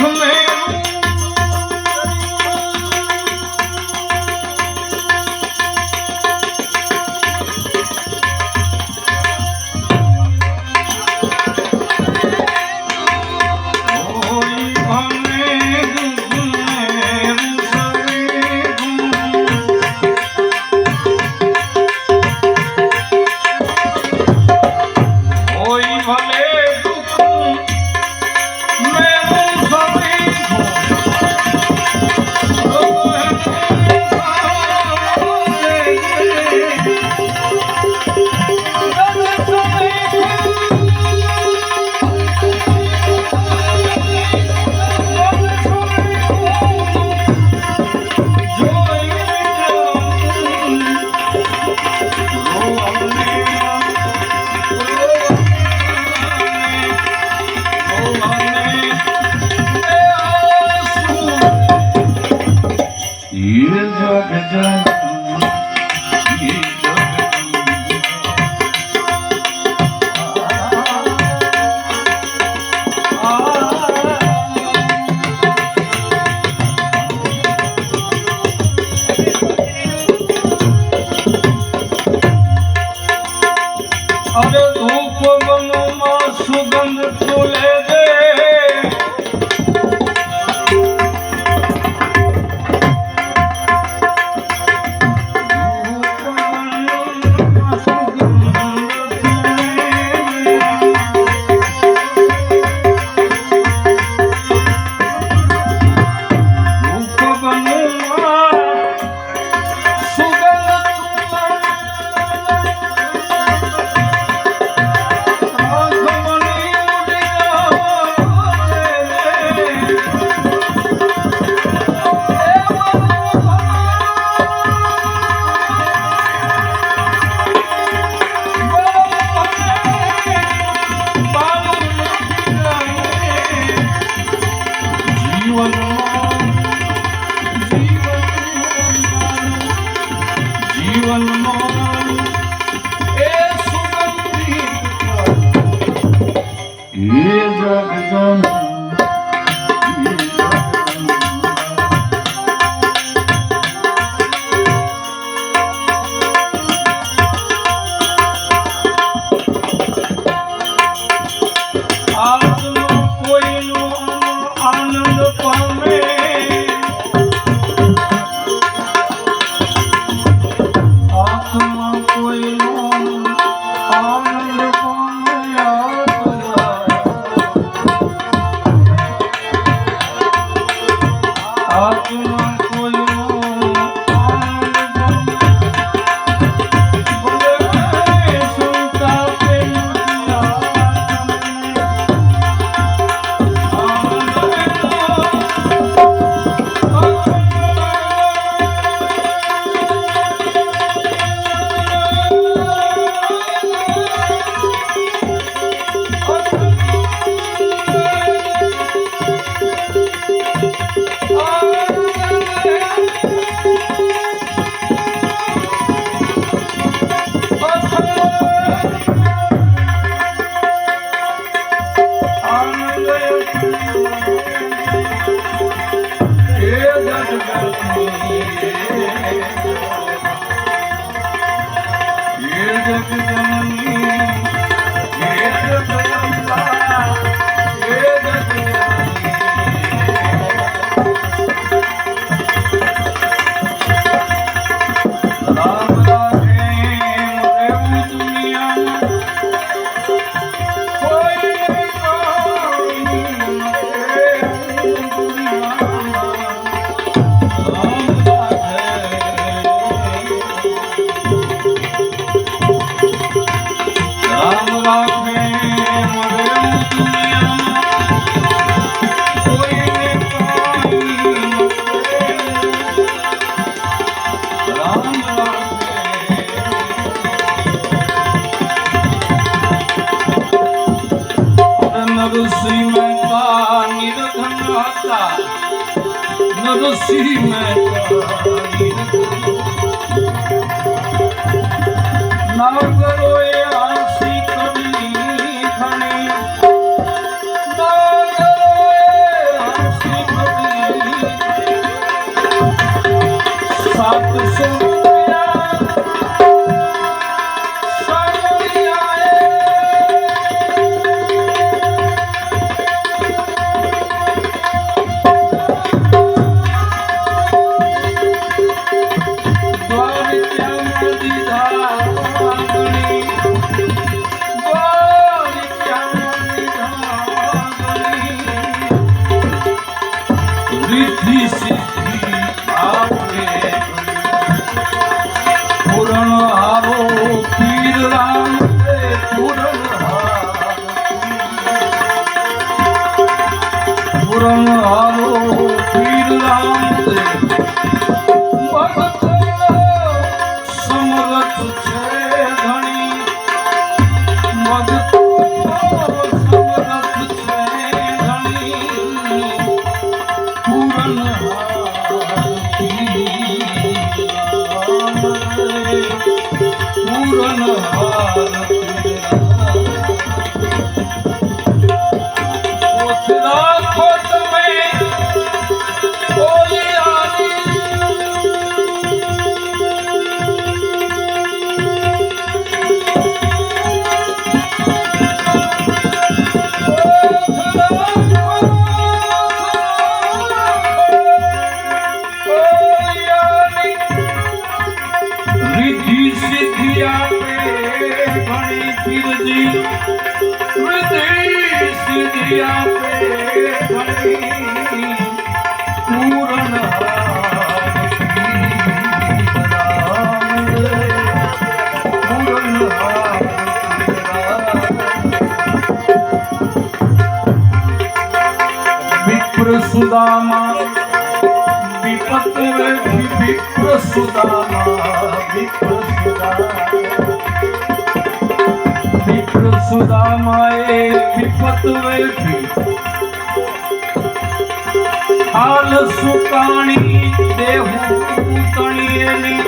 틈에 અરે ધૂપ વનમાં চরণ আরো ফিরলাম ખુદામાએ વિપત વેઠી. હાલ સુકાણી દેહ તણીએલી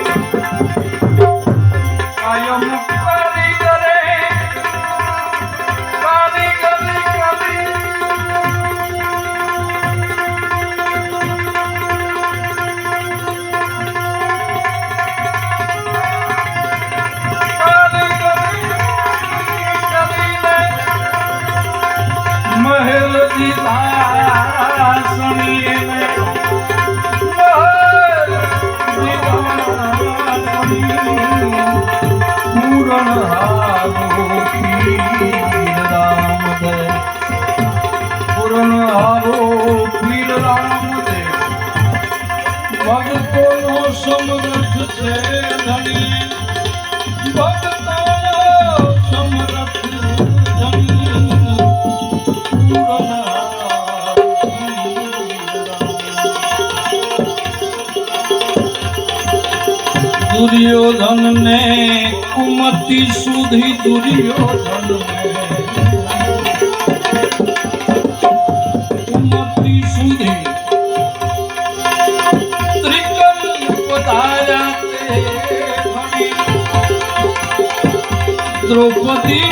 દુર્યોધન ને કુમતી સુધી દુર્યોધન ને દ્રૌપદી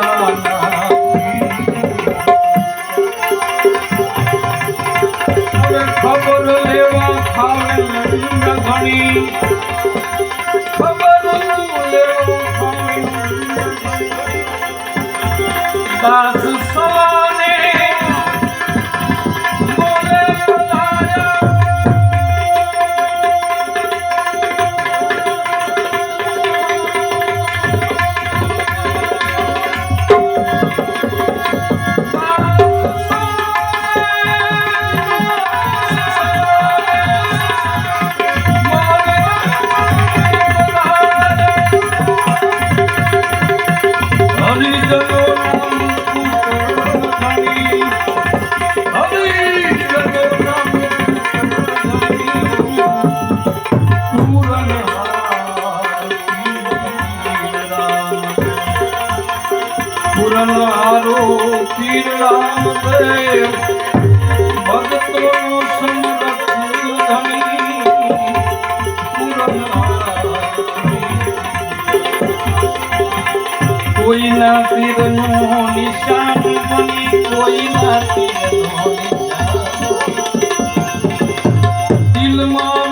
કોઈના પીરનો નિશાન બની કોઈના પીરનો નિશાન દિલમાં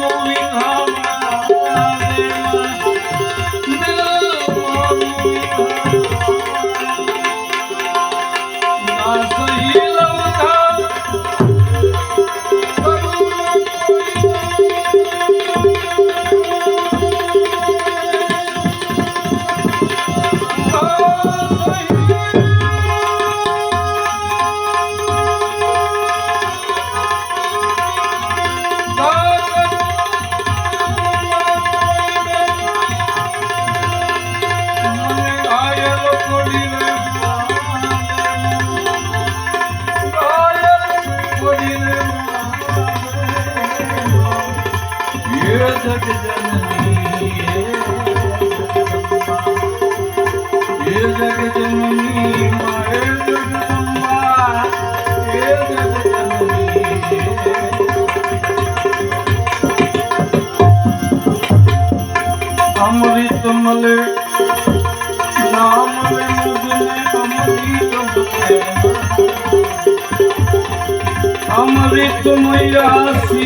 তোমায় আসি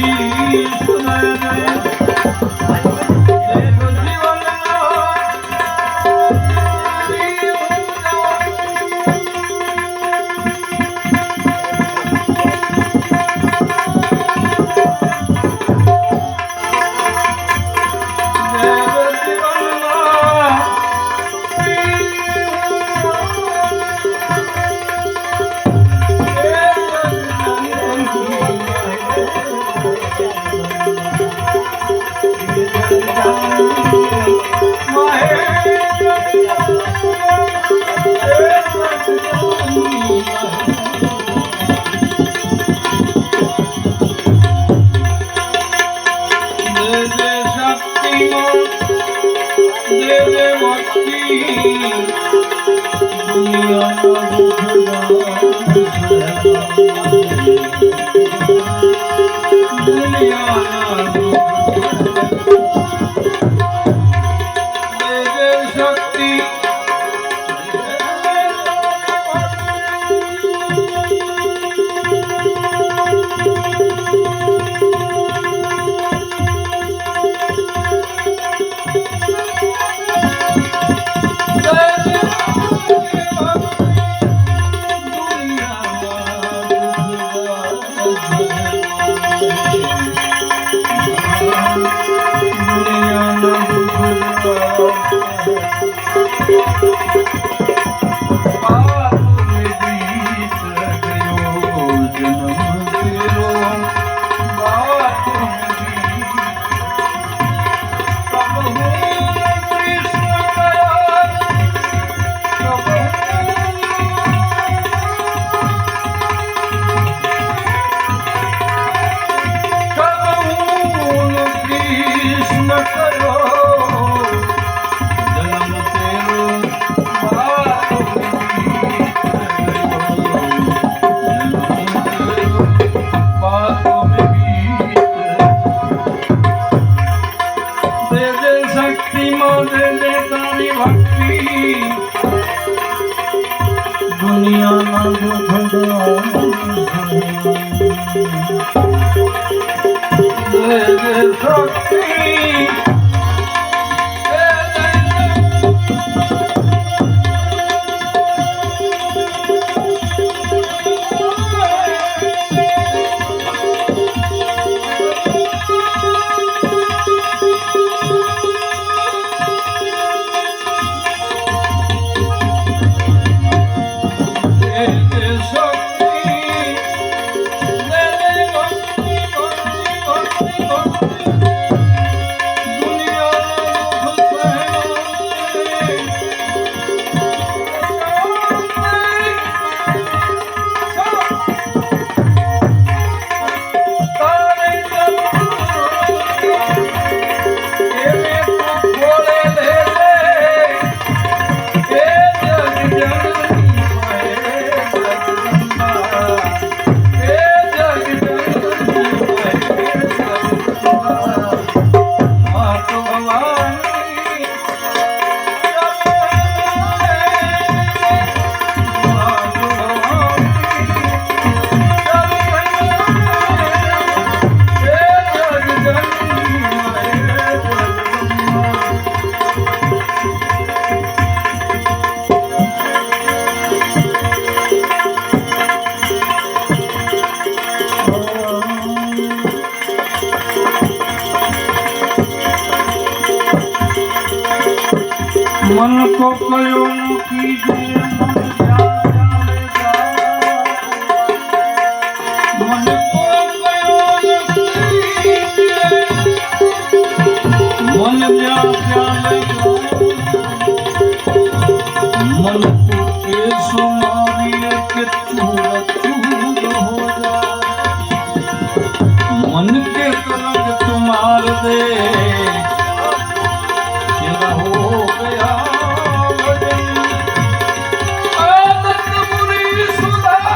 आदत बुरी सुधार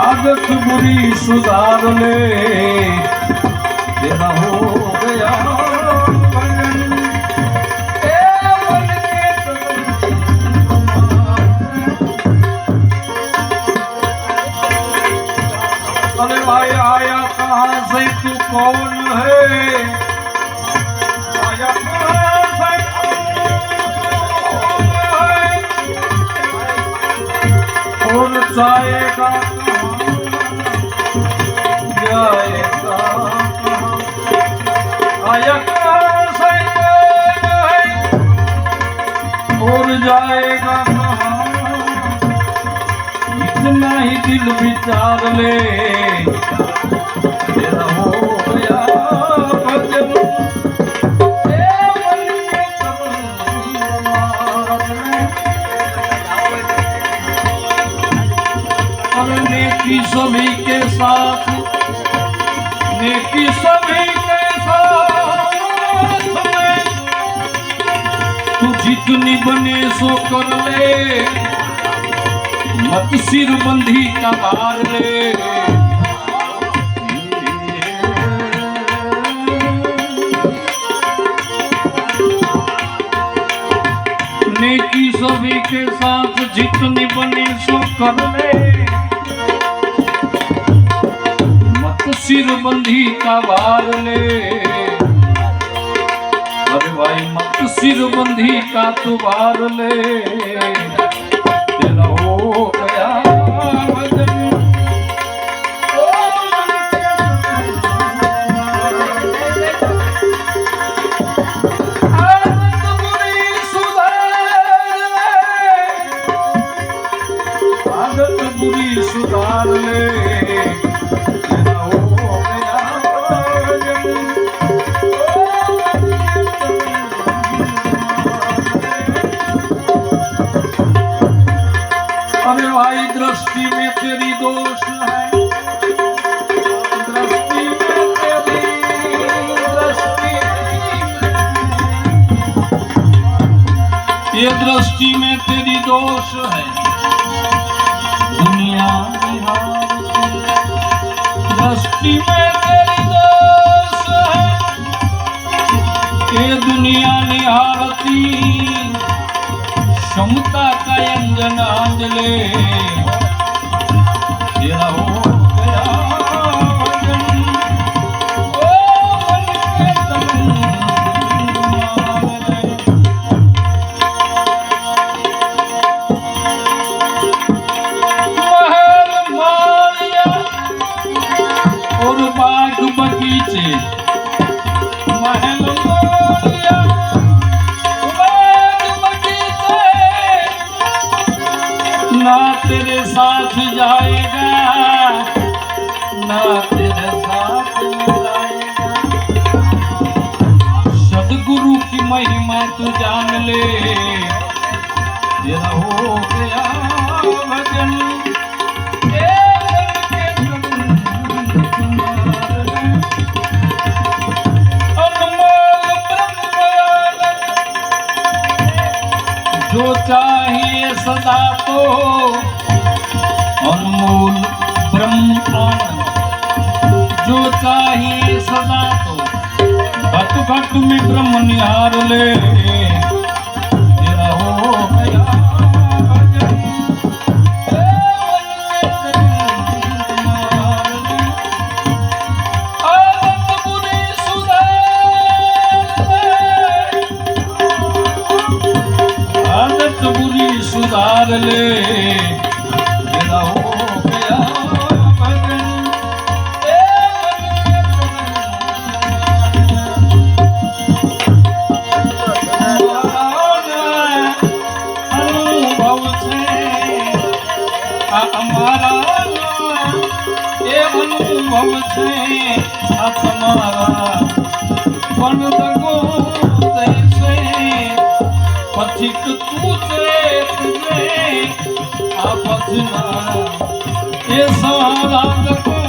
आदत बुरी सुधार ले अरे भाई आया कहाँ से तू कौन है आया कहाँ से कौन है और जाएगा कहाँ? जाएगा कहाँ? आया कहाँ से कौन है और जाएगा ही दिल विचार ले। नेकी सभी के साथ, नेकी सभी के साथ तू जितनी बने सो कर ले। मत सिर बंधी का भार ले नेकी सभी के साथ जितनी बनी सो कर ले मत सिर बंधी का भार ले अरे भाई मत सिर बंधी का तू भार ले 不不 ये दृष्टि में तेरी दोष है दुनिया निहारती दृष्टि में तेरी दोष है ये दुनिया निहारती क्षमता का अंजन आंजले ਤੇਰੇ ਸਾਥ ਜਾਏਗਾ ਨਾ ਤੇਰੇ ਸਾਥ ਮਿਲਾਏਗਾ ਸਤਿਗੁਰੂ ਕੀ ਮਹਿਮਾ ਤੂੰ ਜਾਣ ਲੈ ਤੇਰਾ ਹੋ ਗਿਆ ਭਜਨ सदा तो अनमोल ब्रह्म जो चाहिए सदा तो। घट घट में ब्रह्म निहार ले। અનુભવ છે આ તમારા પણ દગો છે પછી તું છે ભજના એ સારા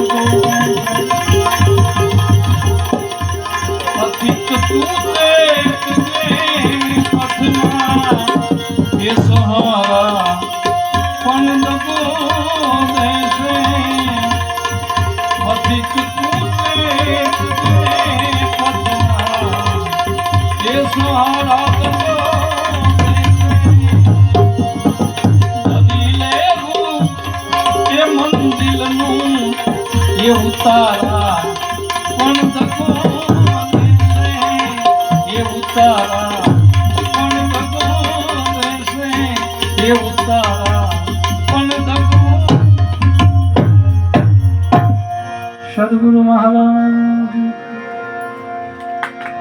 Música